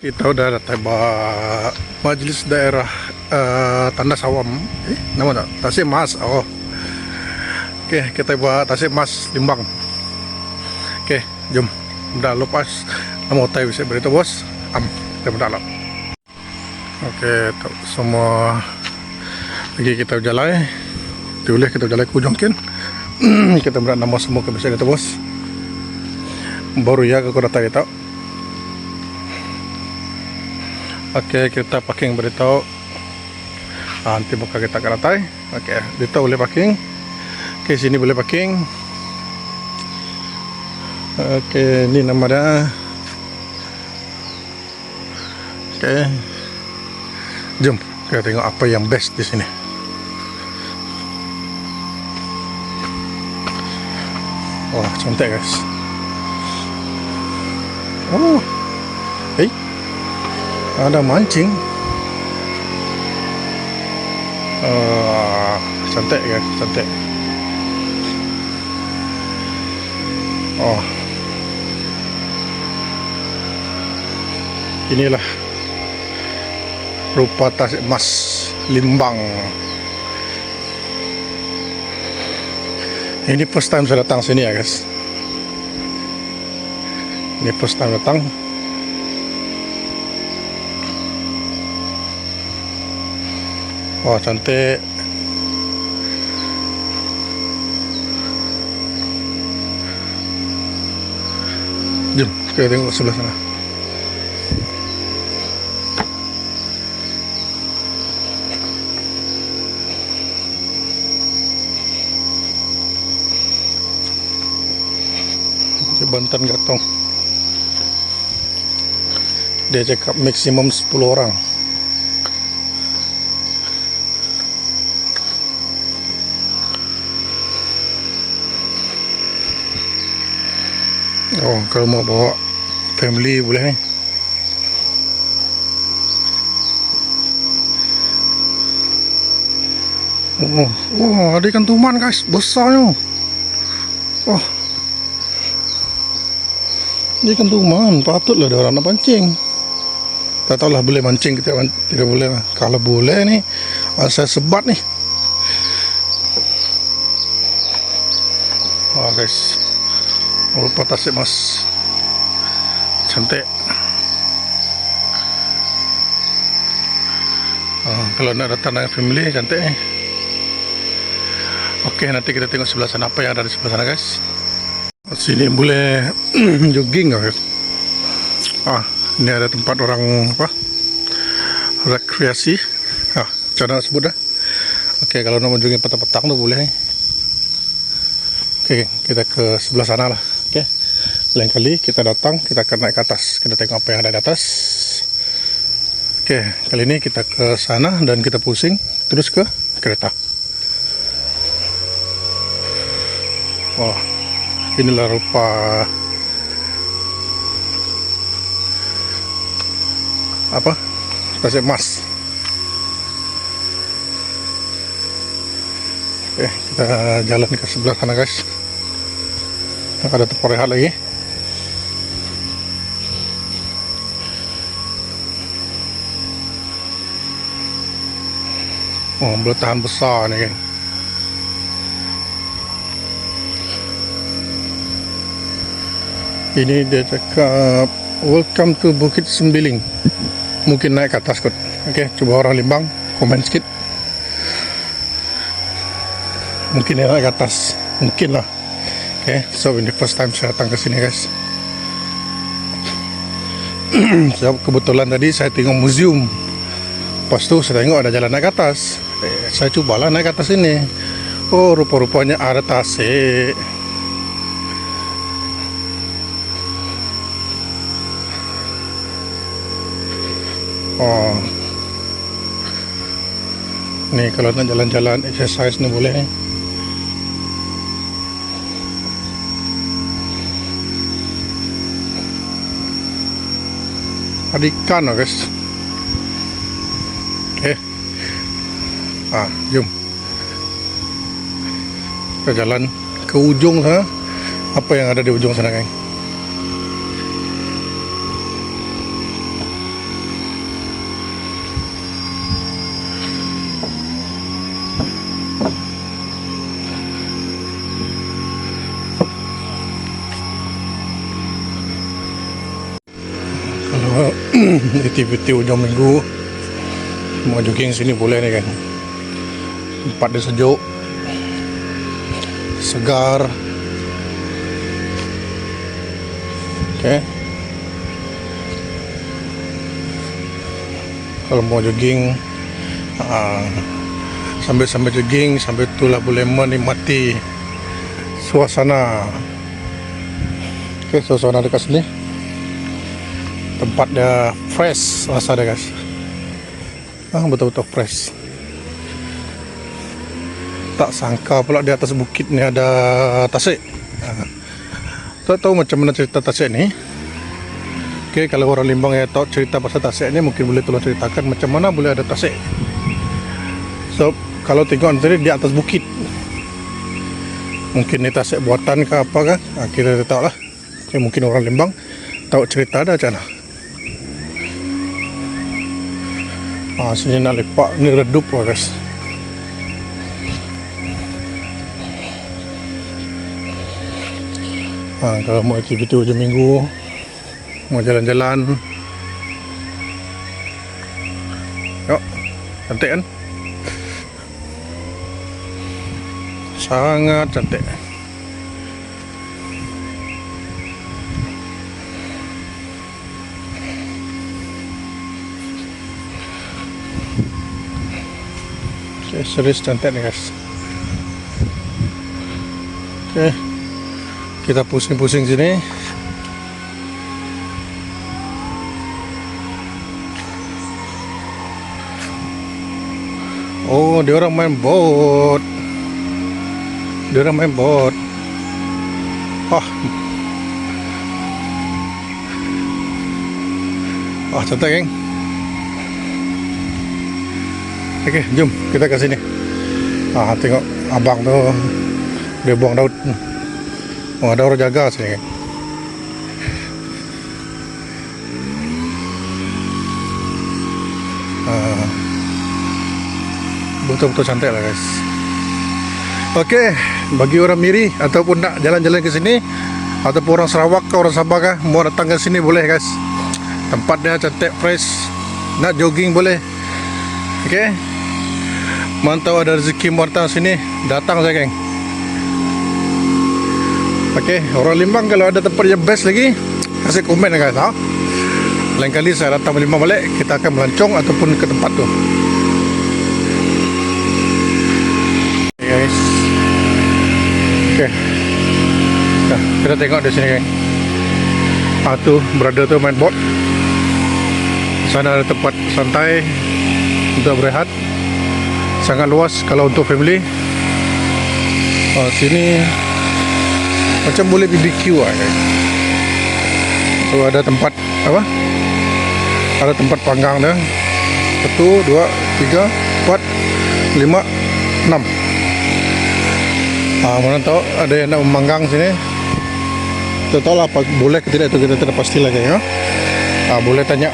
Kita udah datang ba Majelis Daerah uh, Tanda Sawam. Eh, nama tak? Tasik Mas. Oh. Okey, kita buat Tasik Mas Limbang. Okey, jom. Dah lepas nama hotel bisa beritahu bos. Am, kita mendalam. Okey, tu semua lagi kita berjalan. Boleh kita berjalan ke ujung kan. kita berat nama semua ke bisa bos. Baru ya kau datang kita. Okey, kita parking beritahu. Ah, nanti buka kita ke ratai. Okey, kita boleh parking. Okey, sini boleh parking. Okey, ni nama dia. Okey. Jom kita tengok apa yang best di sini. Wah, cantik guys. Oh. Ada mancing. Uh, cantik kan cantik. Oh. Inilah rupa tas emas limbang. Ini first time saya datang sini ya guys. Ini first time datang Wah cantik. Jom kita tengok sebelah sana. Bantan Gatong Dia cakap maksimum 10 orang Oh, kalau mau bawa family boleh ni. Oh, oh, ada ikan tuman guys, besarnya. Oh. Ini ikan tuman, patutlah ada orang nak pancing. Tak tahulah boleh mancing kita tidak boleh. lah. Kalau boleh ni, saya sebat ni. Wah guys. Rupa tasik mas. Cantik. Oh, Kalau nak datang dengan family Cantik ni. Okey nanti kita tengok sebelah sana Apa yang ada di sebelah sana guys. Sini boleh Jogging guys? Ah, Ini ada tempat orang Apa Rekreasi. Ah, Macam mana sebut dah? Okey kalau nak jogging petang-petang tu boleh Okey kita ke sebelah sana lah Okay. Lain kali kita datang, kita akan naik ke atas. Kita tengok apa yang ada di atas. Okey, kali ini kita ke sana dan kita pusing terus ke kereta. Wah, inilah rupa apa? Tasik emas. Oke, kita jalan ke sebelah sana guys ada tempat rehat lagi. Oh beletahan besar ni kan ini dia cakap welcome to Bukit Sembiling. Mungkin naik ke atas kot. Ok cuba orang limbang komen sikit. Mungkin dia naik ke atas. Mungkin lah Okay, so ini first time saya datang ke sini guys. so, kebetulan tadi saya tengok museum. Lepas tu saya tengok ada jalan naik atas. Eh, saya cubalah naik atas ini. Oh, rupa-rupanya ada tasik. Oh. Ni kalau nak jalan-jalan exercise ni boleh. Eh. ada ikan lah guys eh ah, jom kita jalan ke ujung sana apa yang ada di ujung sana kan aktiviti ujung minggu mau jogging sini boleh nih kan. Tempat dia sejuk, segar. Oke. Kalau mau jogging ah, sambil-sambil jogging sambil itulah boleh menikmati suasana. Oke, suasana dekat sini tempat dia fresh rasa dia guys. Ah, betul-betul fresh. Tak sangka pula di atas bukit ni ada tasik. Ah. tak tahu macam mana cerita tasik ni? Oke, kalau orang Limbang ya tahu cerita pasal tasik ni mungkin boleh tolong ceritakan macam mana boleh ada tasik. So kalau tengok nanti di atas bukit. Mungkin ni tasik buatan ke apa kan ah, kita tak tahu lah. Oke, mungkin orang Limbang tahu cerita ada macam mana Ah, sini nak lepak ni redup lah guys. Ah, kalau mau aktiviti hujung minggu, mau jalan-jalan. Yuk, cantik kan? Sangat cantik. Cantik nih guys. Oke, kita pusing-pusing sini. Oh, dia orang main bot. Dia orang main bot. Wah. Wah, cantik geng. Oke, jom kita ke sini. Ah, tengok abang tu dia buang daun. Oh, ada orang jaga sini. Ah, betul-betul cantik lah guys. Oke, bagi orang Miri ataupun nak jalan-jalan ke sini ataupun orang Sarawak ke orang Sabah kah mau datang ke sini boleh guys. Tempatnya cantik fresh. Nak jogging boleh. Okey. Mantau ada rezeki datang sini, datang saya geng. Okey, orang Limbang kalau ada tempat yang best lagi, kasih komen guys, ha. Lain kali saya datang Limbang balik, kita akan melancong ataupun ke tempat tu. Okay, guys. Okey. Nah, kita tengok di sini geng. Ah tu, berada tu main boat. Sana ada tempat santai untuk berehat sangat luas kalau untuk family. Oh, sini macam boleh BBQ lah kan. so ada tempat apa? Ada tempat panggang dia. Satu dua tiga empat lima enam. Ah, mana tahu ada yang nak memanggang sini. Kita tahu lah boleh ke tidak itu kita tidak pasti lagi ya? Ah, boleh tanya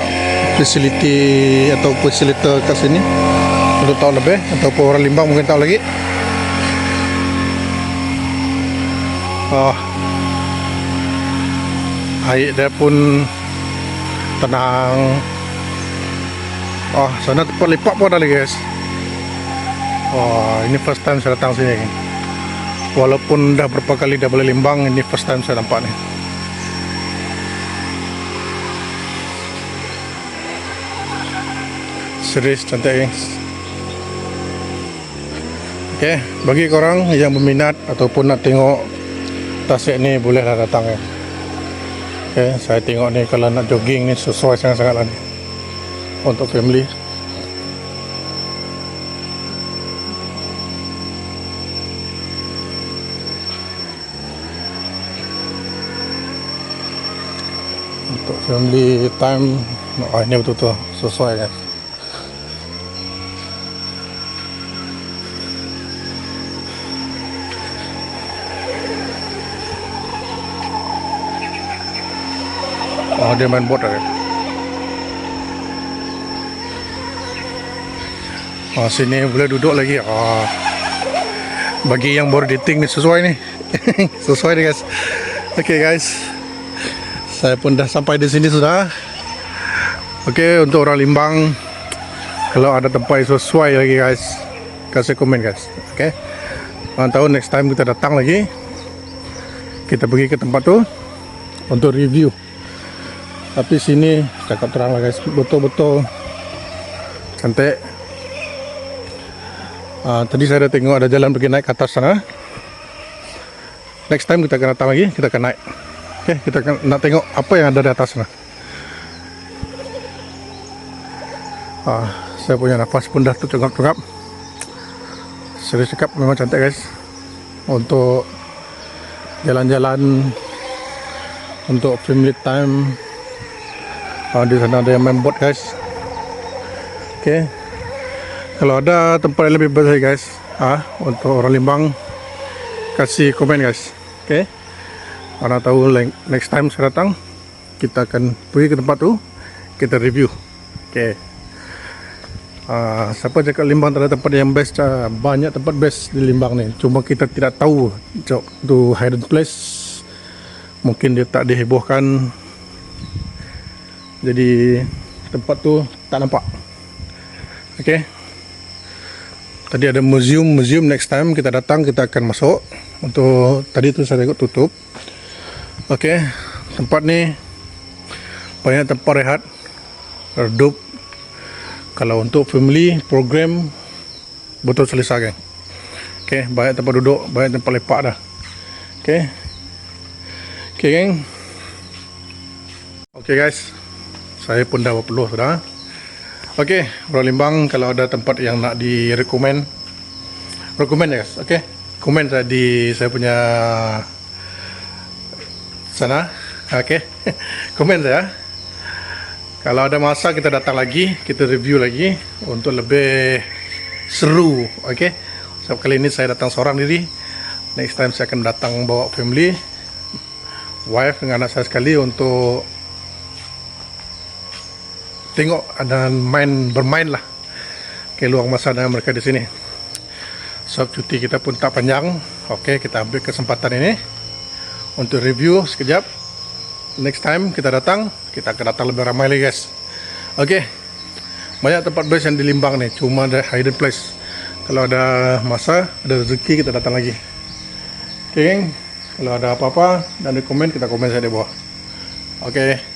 facility atau facilitator kat sini untuk tahu lebih ataupun orang limbang mungkin tahu lagi. Oh, air dia pun tenang. Oh sana tempat lipat pun ada lagi guys. Oh ini first time saya datang sini. Walaupun dah berapa kali dah boleh limbang ini first time saya nampak ni. Serius cantik guys Okay, bagi korang yang berminat ataupun nak tengok tasik ni bolehlah datang ya. Okay, saya tengok ni kalau nak jogging ni sesuai sangat-sangat lah ni untuk family. Untuk family time, oh, ini betul-betul sesuai kan. Oh dia main bot lagi. Oh sini boleh duduk lagi. Oh. Bagi yang baru dating ni sesuai ni. sesuai ni guys. Okay guys. Saya pun dah sampai di sini sudah. Oke, untuk orang Limbang kalau ada tempat yang sesuai lagi guys, kasih komen guys. Okay? tahu next time kita datang lagi. Kita pergi ke tempat tu untuk review. Tapi sini cakap terang lah guys, betul-betul cantik. Uh, tadi saya ada tengok ada jalan pergi naik ke atas sana. Next time kita akan datang lagi, kita akan naik. Okay, kita akan nak tengok apa yang ada di atas sana. Ah, saya punya nafas pun dah tercungap-cungap. Saya cakap memang cantik guys. Untuk jalan-jalan untuk family time. Ah, di sana ada yang main boat guys. Okay. Kalau ada tempat yang lebih baik guys, ah, untuk orang Limbang kasih komen guys. Okay. Mana tahu next time saya datang kita akan pergi ke tempat tu kita review. Okay. Uh, siapa cakap Limbang tak ada tempat yang best uh, banyak tempat best di Limbang ni cuma kita tidak tahu tu hidden place mungkin dia tak dihebohkan jadi tempat tu tak nampak. Ok? Tadi ada museum. Museum next time kita datang kita akan masuk. Untuk tadi tu saya tengok tutup. Ok? Tempat ni banyak tempat rehat. Redup. Kalau untuk family program betul selesai geng. Okay, banyak tempat duduk banyak tempat lepak dah. Okay, okay geng? Okay guys saya pun dah berpeluh sudah Okay, orang Limbang kalau ada tempat yang nak direkomend rekomend ya guys Okay, komen saya di saya punya sana Okay, komen saya kalau ada masa kita datang lagi, kita review lagi untuk lebih seru, okey. Sebab kali ini saya datang seorang diri. Next time saya akan datang bawa family, wife dengan anak saya sekali untuk tengok dan main bermain lah. Luang masa dengan mereka di sini. Sebab cuti kita pun tak panjang. Okey, kita ambil kesempatan ini untuk review sekejap. Next time kita datang kita akan datang lebih ramai lagi guys. Ok banyak tempat base yang di Limbang nih cuma ada hidden place. Kalau ada masa ada rezeki kita datang lagi. Ok kalau ada apa-apa dan ada komen kita komen saya di bawah. Ok